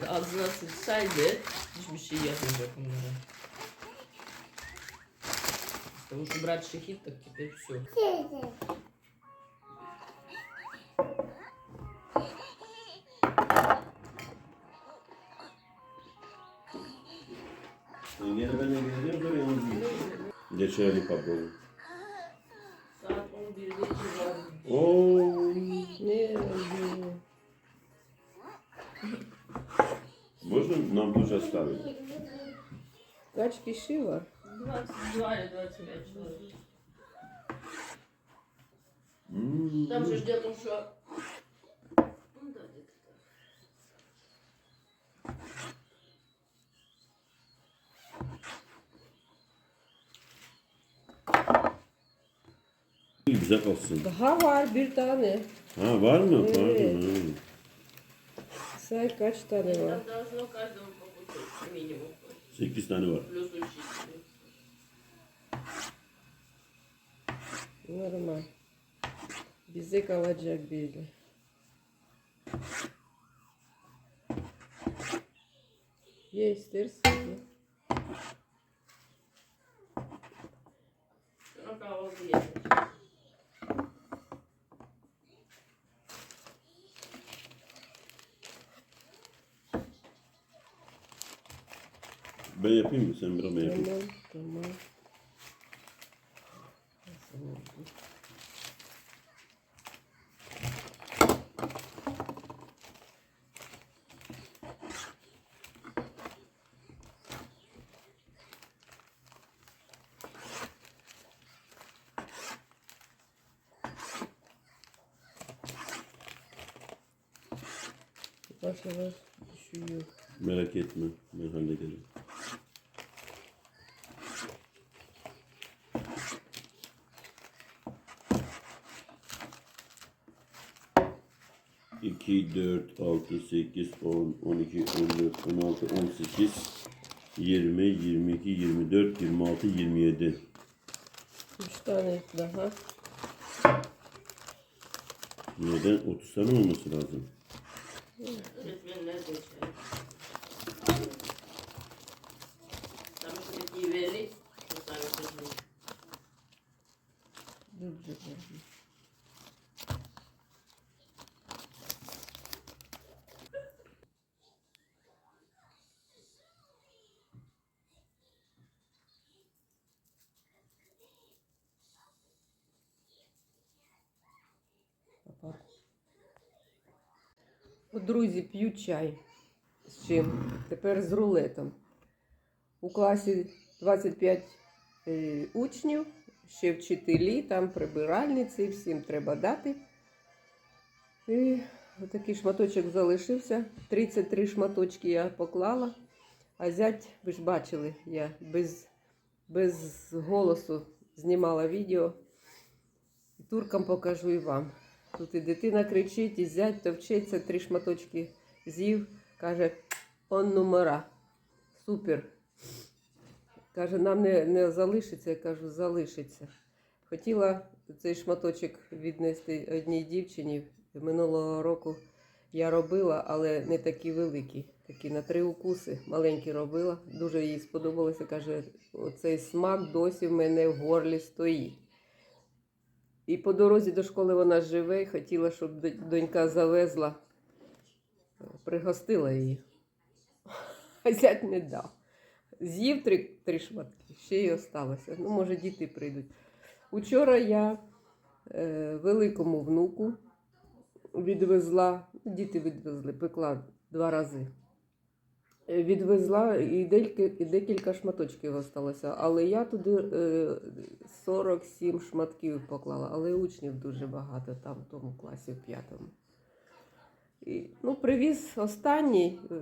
ağzına sıçsaydı hiçbir şey yapmayacak onlara. Потому что брать шахид, так теперь все. Yine ben de geleceğim Kaç kişi 22 или 25 человек. Там же что... Ну да, где-то так. Güzel kalsın. Daha var bir tane. Ha var mı? Evet. Pardon. ha. Say kaç tane var? Там должно каждому по минимум. 8 tane var. Normal. Bize kalacak biri. Ye istersen. Ben yapayım mı? Sen biraz yapayım. Tamam, tamam. Nasıl oldu? Yavaş yavaş düşüyor. Merak etme. Ben hallederim. 2, 4, 6, 8, 10, 12, 14, 16, 18, 20, 22, 24, 26, 27. 3 tane daha. Neden? 30 tane olması lazım. Öğretmenler geçer. Tabii ki verdik. Dur dur dur. Папа. От, Друзі, п'ю чай. З чим? Тепер з рулетом. У класі 25 е, учнів, ще вчителі, там прибиральниці, всім треба дати. І отакий шматочок залишився. 33 шматочки я поклала. А зять, ви ж бачили, я без, без голосу знімала відео. Туркам покажу і вам. Тут і дитина кричить, і зять товчеться, три шматочки з'їв. Каже, он номера. Супер. Каже, нам не, не залишиться, я кажу, залишиться. Хотіла цей шматочок віднести одній дівчині. Минулого року я робила, але не такі великі. Такі на три укуси маленькі робила. Дуже їй сподобалося. Каже, оцей смак досі в мене в горлі стоїть. І по дорозі до школи вона живе, і хотіла, щоб донька завезла, пригостила її. А не дав. З'їв три, три шматки, ще й осталося. Ну, може, діти прийдуть. Учора я е, великому внуку відвезла, діти відвезли, пекла два рази. Е, Відвезла і декілька, шматочків осталося. Але я туди е, 47 шматків поклала, але учнів дуже багато там в тому класі в п'ятому. І, ну, привіз останній, е,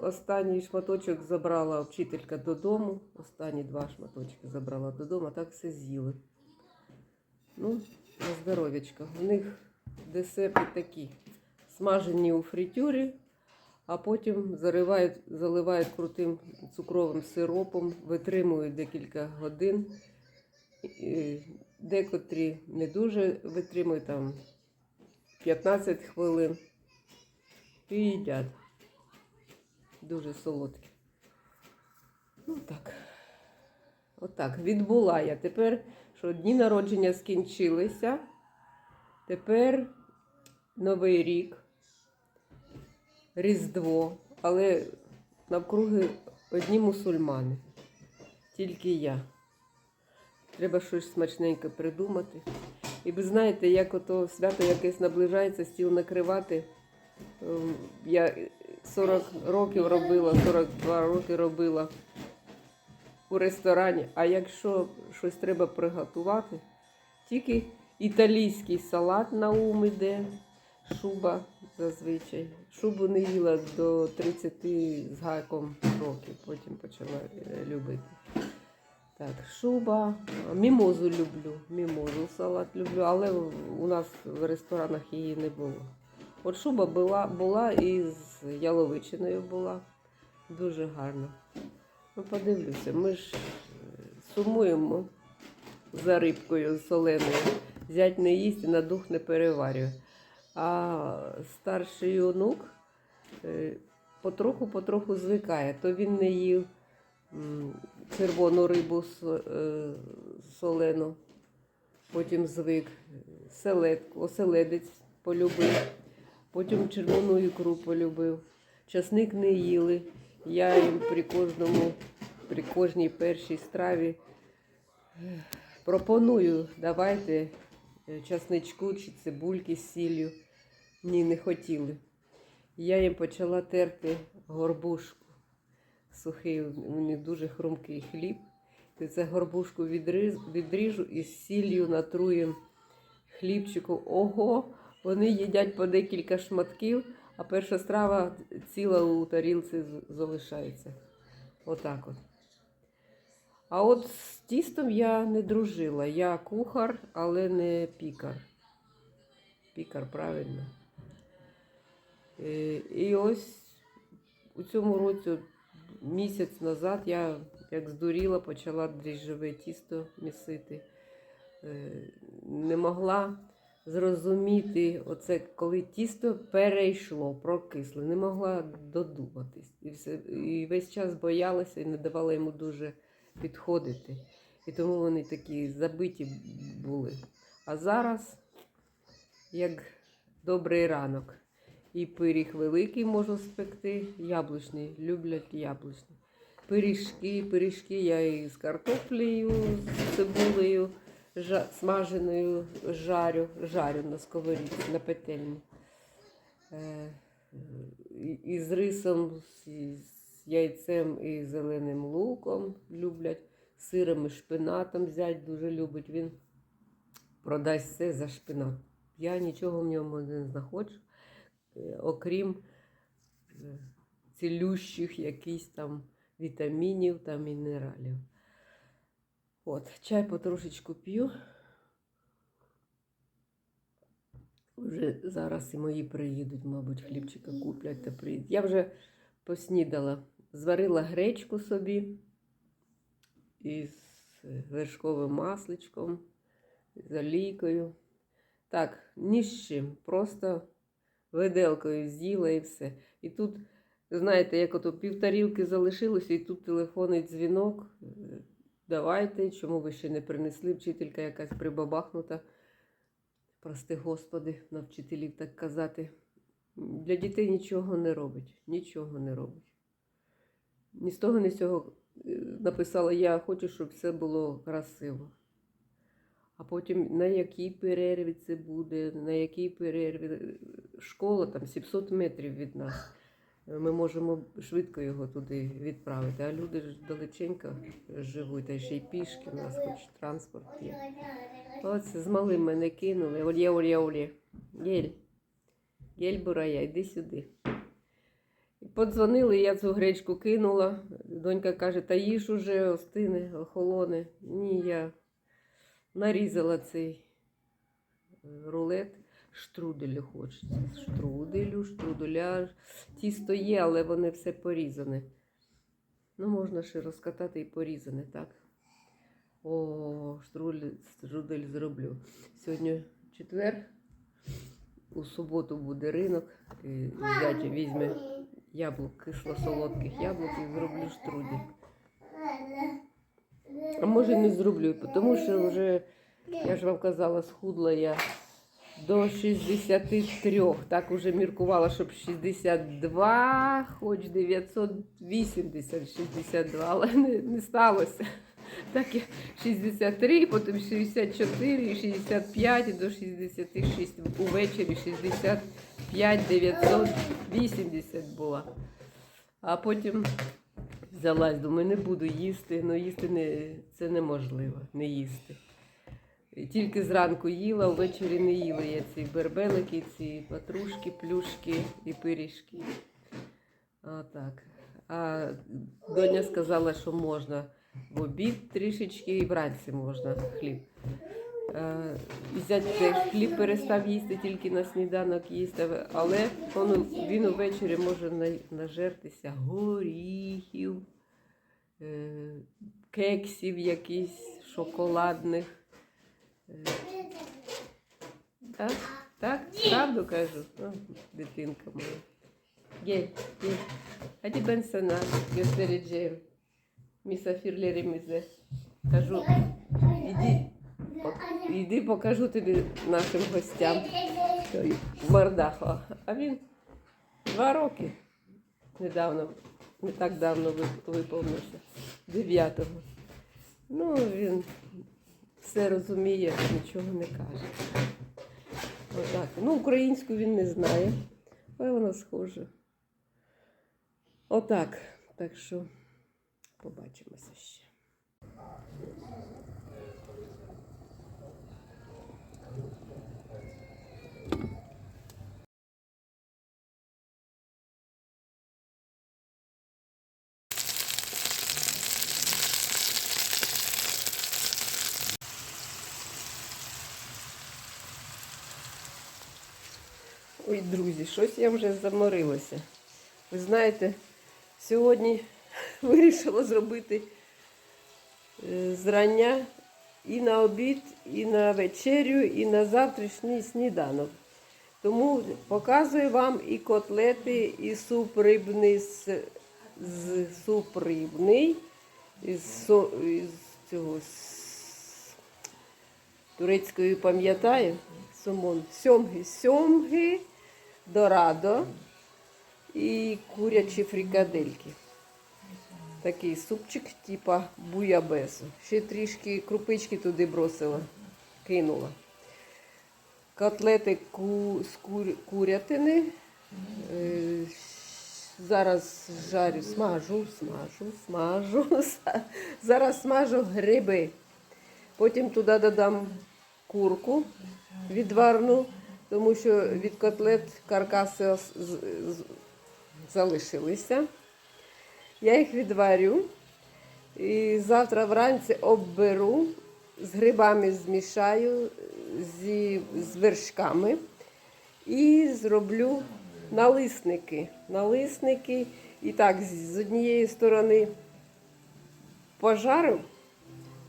останній шматочок забрала вчителька додому. Останні два шматочки забрала додому, а так все з'їли. Ну, на здоров'ячко. У них десерти такі. Смажені у фритюрі, а потім заривають, заливають крутим цукровим сиропом, витримують декілька годин. Декотрі не дуже витримують там 15 хвилин і їдять. дуже солодкі. Ну так. Отак, відбула я. Тепер, що дні народження скінчилися. Тепер Новий рік, Різдво, але навкруги одні мусульмани. Тільки я. Треба щось смачненьке придумати. І ви знаєте, як ото свято якесь наближається, стіл накривати. Ем, Я 40 років робила, 42 роки робила у ресторані. А якщо щось треба приготувати, тільки італійський салат на ум іде, шуба зазвичай. Шубу не їла до 30 з гайком років, потім почала е, любити. Так, шуба, мімозу люблю, мімозу салат люблю, але у нас в ресторанах її не було. От шуба була, була і з яловичиною була. Дуже гарно. Ну, подивлюся, ми ж е, сумуємо за рибкою соленою. Зять не їсть і на дух не переварює. А старший онук е, потроху-потроху звикає. То він не їв червону рибу е, солену, потім звик, селедку, оселедець полюбив, потім червону ікру полюбив. Часник не їли. Я їм при кожному, при кожній першій страві е, пропоную, давайте е, часничку чи цибульки з сіллю. Ні, не хотіли. Я їм почала терти горбушку. Сухий, у них дуже хрумкий хліб. І це горбушку відриз, відріжу і з сіллю натруєм хлібчику. Ого, вони їдять по декілька шматків, а перша страва ціла у тарілці залишається. Отак от. А от з тістом я не дружила. Я кухар, але не пікар. Пікар, правильно. Е, І ось у цьому році, місяць назад, я як здуріла, почала дріжджове тісто місити. Е, Не могла зрозуміти, оце, коли тісто перейшло, прокисло, не могла додуматись. І, все, і весь час боялася і не давала йому дуже підходити. І тому вони такі забиті були. А зараз, як добрий ранок, і пиріг великий можу спекти, яблучний, люблять яблучний. Пиріжки, пиріжки я і з картоплею, з цибулею жа, смаженою жарю, жарю на сковорідці, на петельні. Е, і, і з рисом, з, з яйцем і зеленим луком люблять. Сиром і шпинатом зять дуже любить. Він продасть все за шпинат. Я нічого в ньому не знаходжу, окрім е, цілющих якісь там вітамінів та мінералів. От, чай потрошечку п'ю. Вже зараз і мої приїдуть, мабуть, хлібчика куплять та приїдуть. Я вже поснідала, зварила гречку собі із вершковим масличком, з олійкою. Так, ні з чим, просто виделкою з'їла і все. І тут, знаєте, як ото півтарілки залишилося, і тут телефонний дзвінок. Е, Давайте, чому ви ще не принесли? Вчителька якась прибабахнута. Прости Господи, на вчителів так казати. Для дітей нічого не робить. Нічого не робить. Ні з того, ні з цього е, написала, я хочу, щоб все було красиво. А потім на якій перерві це буде, на якій перерві. Школа там 700 метрів від нас. Ми можемо швидко його туди відправити. А люди ж далеченько живуть, та ще й пішки, у нас хоч транспорт є. Оце з малим мене кинули. Олє, олє, олє. Єль. Єль бурая, йди сюди. Подзвонили, я цю гречку кинула. Донька каже, та їж уже остине, охолоне. Ні, я нарізала цей е, рулет. Штруделю хочеться. Штруделю, штруделя. Тісто є, але вони все порізане. Ну, можна ще розкатати і порізане, так? О, штрудель, штрудель зроблю. Сьогодні четвер. У суботу буде ринок. і Зять візьме яблук, кисло-солодких яблук і зроблю штрудель. А може не зроблю, тому що вже, я ж вам казала, схудла я до 63. Так уже міркувала, щоб 62, хоч 980, 62, але не, не сталося. Так я 63, потім 64, 65 і до 66. Увечері 65, 980 була. А потім взялась, думаю, не буду їсти, але їсти не, це неможливо, не їсти. Тільки зранку їла, ввечері не їла я ці бербелики, ці патрушки, плюшки і пиріжки. Отак. А доня сказала, що можна в обід трішечки і вранці можна хліб. Е, зять теж хліб перестав їсти, тільки на сніданок їсти, але він, він увечері може на- нажертися горіхів, е, кексів якісь шоколадних. Е, Так, так, правду кажу, ну, дитинка моя. Gel, gel. Hadi ben sana göstereceğim. Misafirlerimize. Кажу, іди, іди покажу тобі нашим гостям. Мордахо. А він два роки недавно, не так давно вип- виповнився. Дев'ятого. Ну, він все розуміє, нічого не каже. Отак. Ну, українську він не знає, але воно схоже. Отак. Так що побачимося ще. Ой, друзі, щось я вже заморилася. Ви знаєте, сьогодні вирішила зробити е, зрання і на обід, і на вечерю, і на завтрашній сніданок. Тому показую вам і котлети, і суп рибний з, з суп рибний, із, із цього з турецької пам'ятаю. Сомон. Сьомги, сьомги, дорадо і курячі фрикадельки. Такий супчик, типа буябесу. Ще трішки крупички туди бросила, кинула. Котлети ку, з кур, курятини. Е, зараз жарю, смажу, смажу, смажу. Зараз смажу гриби. Потім туди додам курку відварну, тому що від котлет каркаси залишилися. Я їх відварю і завтра вранці обберу, з грибами змішаю, зі, з вершками і зроблю налисники. Налисники. І так, з однієї сторони пожарив,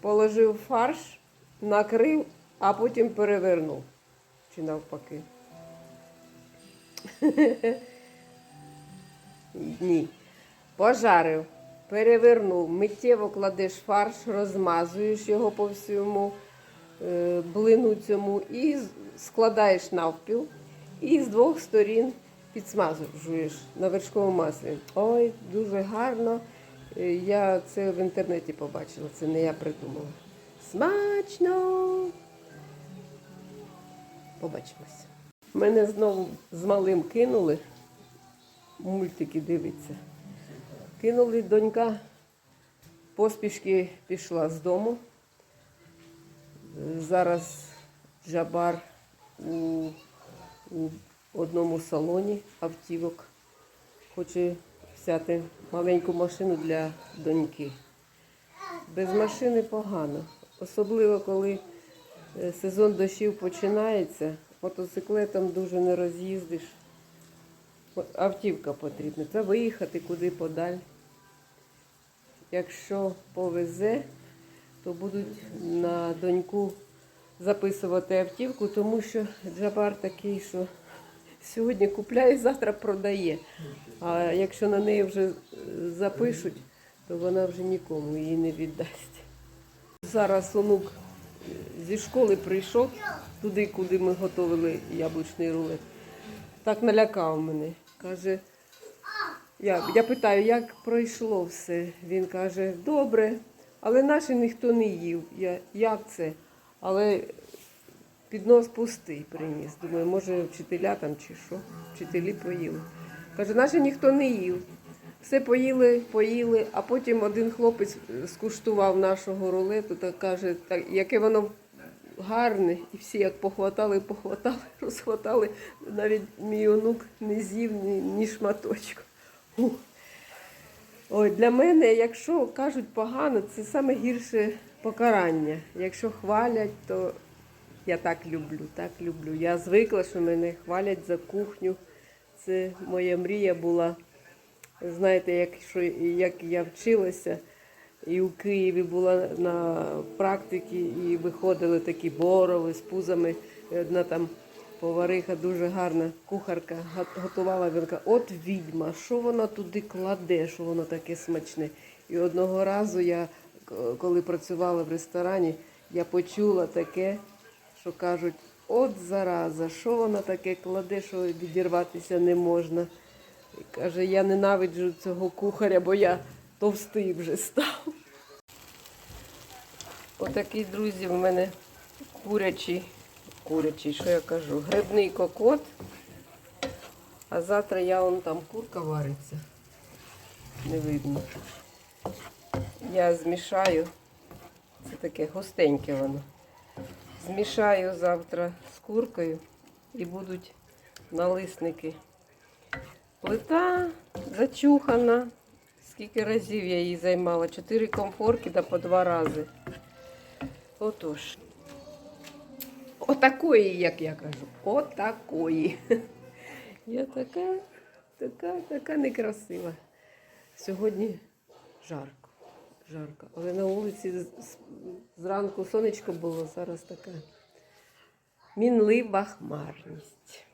положив фарш, накрив, а потім перевернув. Чи навпаки. Ні. Пожарив, перевернув, миттєво кладеш фарш, розмазуєш його по всьому е, блину цьому і складаєш навпіл. І з двох сторін підсмажуєш на вершковому маслі. Ой, дуже гарно. Е, Я це в інтернеті побачила, це не я придумала. Смачно! Побачимось. Мене знову з малим кинули. Мультики дивиться. Кинули донька, поспішки пішла з дому. Зараз Джабар у, у одному салоні автівок хоче взяти маленьку машину для доньки. Без машини погано, особливо коли сезон дощів починається, мотоциклетом дуже не роз'їздиш. Автівка потрібна. Треба виїхати куди подаль. Якщо повезе, то будуть на доньку записувати автівку, тому що Джабар такий, що Сьогодні купляє, завтра продає. А якщо на неї вже е, запишуть, то вона вже нікому її не віддасть. Зараз онук е, зі школи прийшов туди, куди ми готували яблучний рулет. Так налякав мене. Каже, я, я питаю, як пройшло все. Він каже, добре, але наші ніхто не їв. Я, як це? Але піднос пустий приніс. Думаю, може вчителя там чи що, вчителі поїли. Каже, наші ніхто не їв. Все поїли, поїли, а потім один хлопець е, скуштував нашого рулету та каже, так, яке воно гарне, і всі як похватали, похватали, розхватали. Навіть мій онук не з'їв ні, ні шматочку. Ой, для мене, якщо кажуть погано, це саме гірше покарання. Якщо хвалять, то я так люблю, так люблю. Я звикла, що мене хвалять за кухню. Це моя мрія була. Знаєте, якщо як я вчилася, і у Києві була на практиці, і виходили такі борови з пузами. І Одна там повариха дуже гарна кухарка готувала. Він от відьма, що вона туди кладе, що воно таке смачне. І одного разу я, коли працювала в ресторані, я почула таке, що кажуть, от зараза, що вона таке кладе, що відірватися не можна. І каже, я ненавиджу цього кухаря, бо я товстий вже став. Отакий, друзі, в мене курячий, курячий, що я кажу, грибний кокот. А завтра я вон там курка вариться. Не видно. Я змішаю. Це таке густеньке воно. Змішаю завтра з куркою і будуть налисники. Плита зачухана. Скільки разів я її займала? Чотири комфорки да по два рази. Отож. Отакої, як я кажу. Отакої. Я така, така, така некрасива. Сьогодні жарко. Жарко. Але на вулиці зранку сонечко було, зараз така мінлива хмарність.